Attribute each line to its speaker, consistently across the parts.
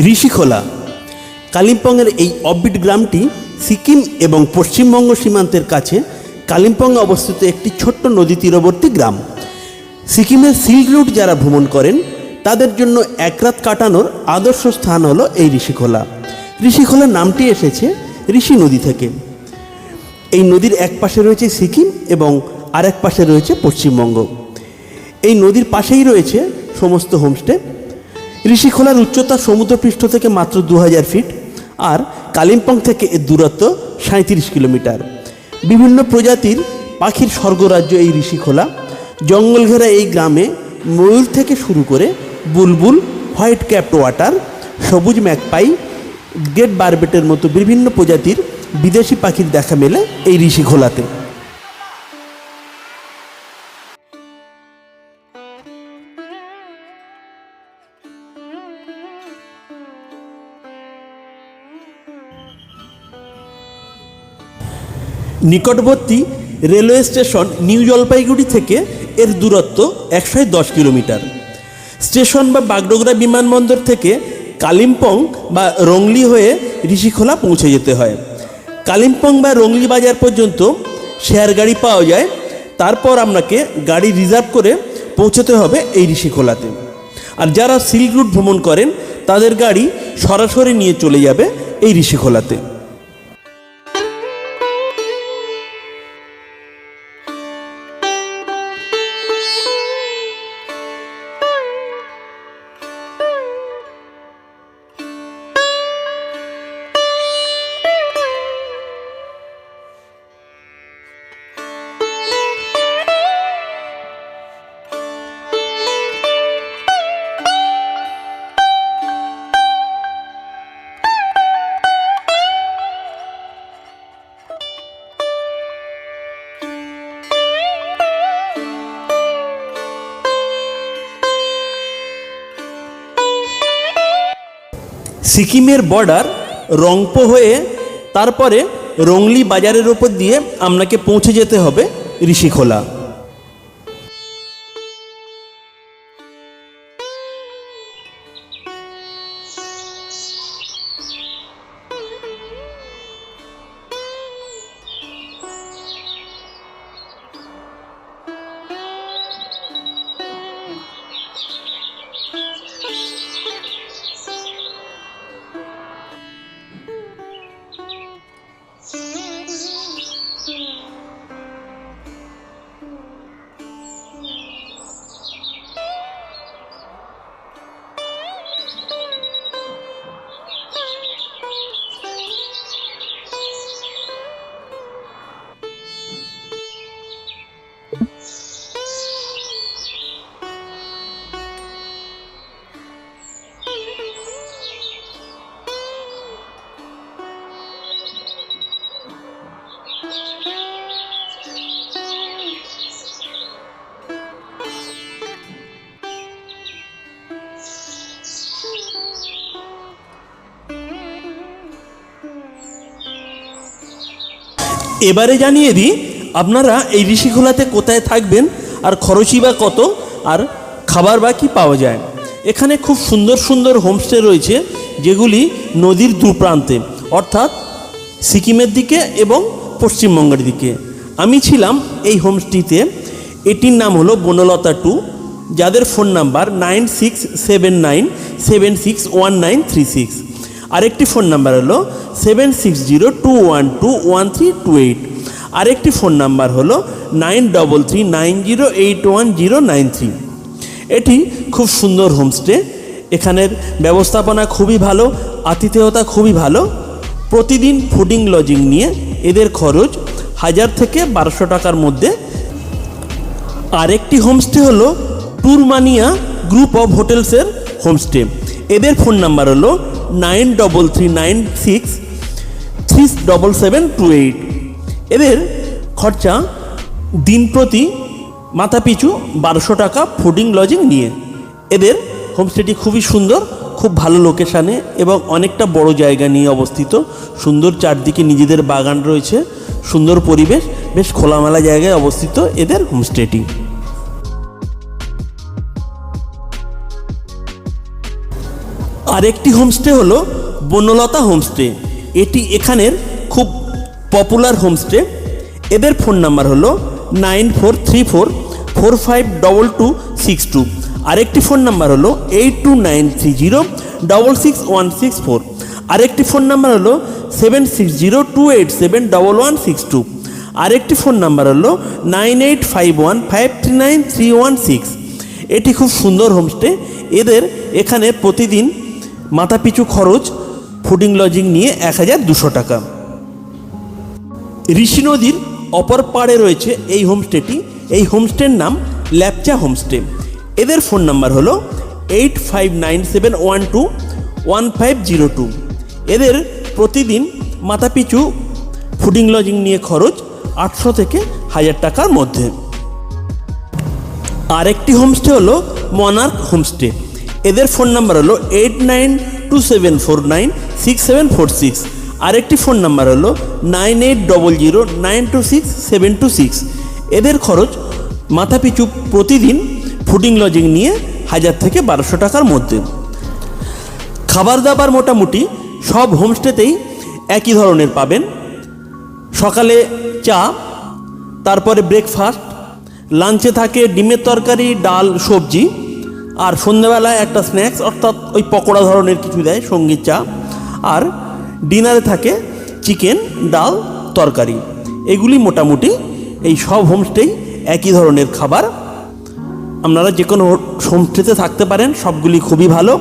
Speaker 1: ঋষিখোলা কালিম্পংয়ের এই অববিট গ্রামটি সিকিম এবং পশ্চিমবঙ্গ সীমান্তের কাছে কালিম্পংয়ে অবস্থিত একটি ছোট্ট নদী তীরবর্তী গ্রাম। সিকিমের সিল্ক রুট যারা ভ্রমণ করেন, তাদের জন্য এক রাত কাটানোর আদর্শ স্থান হলো এই ঋষিখোলা ঋষিখোলা নামটি এসেছে ঋষি নদী থেকে। এই নদীর এক পাশে রয়েছে সিকিম এবং আরেক পাশে রয়েছে পশ্চিমবঙ্গ। এই নদীর পাশেই রয়েছে সমস্ত হোমস্টে ঋষিখোলার উচ্চতা সমুদ্রপৃষ্ঠ থেকে মাত্র দু হাজার ফিট আর কালিম্পং থেকে এর দূরত্ব সাঁত্রিশ কিলোমিটার। বিভিন্ন প্রজাতির পাখির স্বর্গরাজ্য এই ঋষিখোলা জঙ্গল ঘেরা এই গ্রামে ময়ূর থেকে শুরু করে বুলবুল, হোয়াইট ক্যাপড ওয়াটার, সবুজ ম্যাকপাই গ্রেট বারবেটের মতো বিভিন্ন প্রজাতির বিদেশি পাখির দেখা মেলে এই ঋষিখোলাতে নিকটবর্তী রেলওয়ে স্টেশন নিউ জলপাইগুড়ি থেকে এর দূরত্ব একশো দশ কিলোমিটার। স্টেশন বা বাগডোগরা বিমানবন্দর থেকে কালিম্পং বা রংলি হয়ে ঋষিখোলা পৌঁছে যেতে হয়। কালিম্পং বা রংলি বাজার পর্যন্ত শেয়ার গাড়ি পাওয়া যায়। তারপর আপনাকে গাড়ি রিজার্ভ করে পৌঁছতে হবে এই ঋষিখোলাতে। আর যারা সিল্ক রুট ভ্রমণ করেন, তাদের গাড়ি সরাসরি নিয়ে চলে যাবে এই ঋষিখোলাতে। সিকিমের বর্ডার রংপো হয়ে তারপরে রংলি বাজারের ওপর দিয়ে আপনাকে পৌঁছে যেতে হবে ঋষিখোলা। এবারে জানিয়ে দিই, আপনারা এই ঋষিখোলাতে কোথায় থাকবেন, আর খরচই বা কত, আর খাবার বা কি পাওয়া যায়। এখানে খুব সুন্দর সুন্দর হোমস্টে রয়েছে, যেগুলি নদীর দুপ্রান্তে, অর্থাৎ সিকিমের দিকে এবং পশ্চিমবঙ্গের দিকে। আমি ছিলাম এই হোমস্টেতে, এটির নাম হলো বনলতা টু, যাদের phone number nine six seven nine seven six one nine three six. আরেকটি ফোন নাম্বার হলো seven six zero two one two one three two eight. আরেকটি ফোন নাম্বার হলো nine double three nine zero eight one zero nine three. এটি খুব সুন্দর homestay. এখানের ব্যবস্থাপনা খুবই ভালো, আতিথেয়তা খুবই ভালো। প্রতিদিন ফুডিং লজিং নিয়ে এদের খরচ হাজার থেকে বারোশো টাকার মধ্যে। আরেকটি হোমস্টে হলো ট্যুরমানিয়া গ্রুপ অফ হোটেলসের হোমস্টে। এদের ফোন নাম্বার হলো nine double three nine six three double seven two eight. এদের খরচা দিন প্রতি মাথা পিছু বারোশো টাকা ফুডিং লজিং নিয়ে। এদের হোমস্টেটি খুবই সুন্দর, খুব ভালো লোকেশানে এবং অনেকটা বড় জায়গা নিয়ে অবস্থিত। সুন্দর চারদিকে নিজেদের বাগান রয়েছে, সুন্দর পরিবেশ, বেশ খোলামেলা জায়গায় অবস্থিত এদের হোমস্টেটি আরেকটি হোমস্টে হলো বনলতা হোমস্টে। এটি এখানের খুব পপুলার হোমস্টে। এদের ফোন নাম্বার হলো nine four three four four five double two six two. আরেকটি ফোন নাম্বার হলো eight two nine three zero double six one six four. আরেকটি ফোন নাম্বার হলো seven six zero two eight seven double one six two. আরেকটি phone number হলো nine eight five one five three nine three one six. এটি খুব সুন্দর homestay. এদের এখানে প্রতিদিন মাথাপিছু খরচ, ফুডিং লজিং নিয়ে এক হাজার দুশো টাকা। ঋষি নদীর অপর পাড়ে রয়েছে এই হোমস্টেটি। এই হোমস্টের নাম ল্যাপচা হোমস্টে। এদের ফোন নাম্বার হলো eight five nine seven one two one five zero two. এদের প্রতিদিন মাথাপিছু ফুডিং লজিং নিয়ে খরচ আটশো থেকে হাজার টাকার মধ্যে। আরেকটি হোমস্টে হলো মনার্ক হোমস্টে। এদের ফোন নাম্বার হলো eight nine two seven four nine six seven four six আরেকটি ফোন নাম্বার হলো nine eight double zero nine two six seven two six এদের খরচ মাথাপিছু প্রতিদিন ফুডিং লজিং নিয়ে হাজার থেকে বারোশো টাকার মধ্যে। খাবার দাবার মোটামুটি সব হোমস্টেতেই একই ধরনের পাবেন। সকালে চা, তারপরে ব্রেকফাস্ট, লাঞ্চে থাকে ডিমের তরকারি, ডাল, সবজি। আর সন্ধ্যেবেলায় একটা স্ন্যাক্স অর্থাৎ ওই পকোড়া ধরনের কিছু দেয় সংগীত চা। আর ডিনারে থাকে চিকেন ডাল, তরকারি। এগুলি মোটামুটি এই সব হোমস্টেই একই ধরনের খাবার। আপনারা যে কোনো হোমস্টেতে থাকতে পারেন, সবগুলি খুবই ভালো।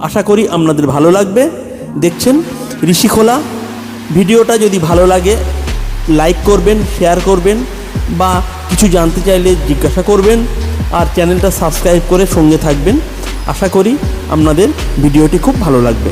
Speaker 1: আশা করি আপনাদের ভালো লাগবে। দেখছেন ঋষিখোলা ভিডিওটা যদি ভালো লাগে লাইক করবেন শেয়ার করবেন, বা কিছু জানতে চাইলে জিজ্ঞাসা করবেন। আর চ্যানেলটা সাবস্ক্রাইব করে সঙ্গে থাকবেন। আশা করি আপনাদের ভিডিওটি খুব ভালো লাগবে।